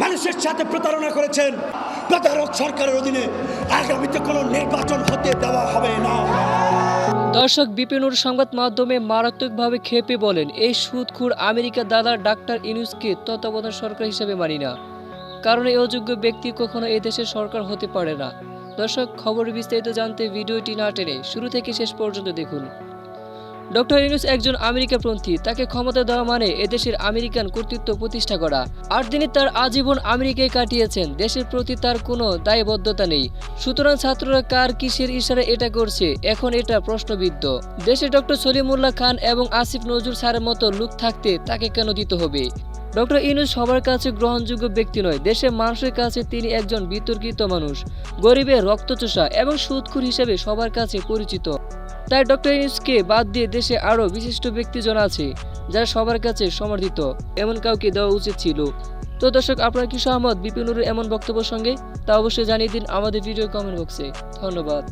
মানুষের সাথে প্রতারণা করেছেন। প্রতারক সরকারের অধীনে আগামীতে কোনো নির্বাচন হতে দেওয়া হবে না। দর্শক, বিপিনুর সংবাদ মাধ্যমে মারাত্মকভাবে খেপে বলেন, এই সুদখুর আমেরিকা দাদা ডাক্তার ইনুসকে তত্ত্বাবধান সরকার হিসেবে মানি না। কারণ এই অযোগ্য ব্যক্তি কখনো দেশের সরকার হতে পারে না। দর্শক, খবর বিস্তারিত জানতে ভিডিওটি না টেনে শুরু থেকে শেষ পর্যন্ত দেখুন। ডক্টর ইনুস একজন আমেরিকাপন্থী তাকে ক্ষমতা দেওয়া মানে এদেশের আমেরিকান কর্তৃত্ব প্রতিষ্ঠা করা। আর তিনি তার আজীবন আমেরিকায় কাটিয়েছেন। দেশের প্রতি তার কোনো দায়বদ্ধতা নেই। সুতরাং ছাত্ররা কার কিসের ইশারা এটা করছে? এখন এটা প্রশ্নবিদ্ধ। দেশে ডক্টর সলিমুল্লাহ খান এবং আসিফ নজরুল স্যারের মতো লোক থাকতে তাকে কেন দিতে হবে? ডক্টর ইনুস সবার কাছে গ্রহণযোগ্য ব্যক্তি নয়। দেশের মানুষের কাছে তিনি একজন বিতর্কিত মানুষ। গরিবের রক্তচোষা এবং সুদখুর হিসেবে সবার কাছে পরিচিত। তাই ডক্টর ইউনুসকে বাদ দিয়ে দেশে আরও বিশিষ্ট ব্যক্তিজন আছে যারা সবার কাছে সমর্থিত এমন কাউকে দেওয়া উচিত ছিল। তো দর্শক, আপনার কি সহমত বিপিনুরের এমন বক্তব্যের সঙ্গে? তা অবশ্যই জানিয়ে দিন আমাদের ভিডিও কমেন্ট বক্সে। ধন্যবাদ।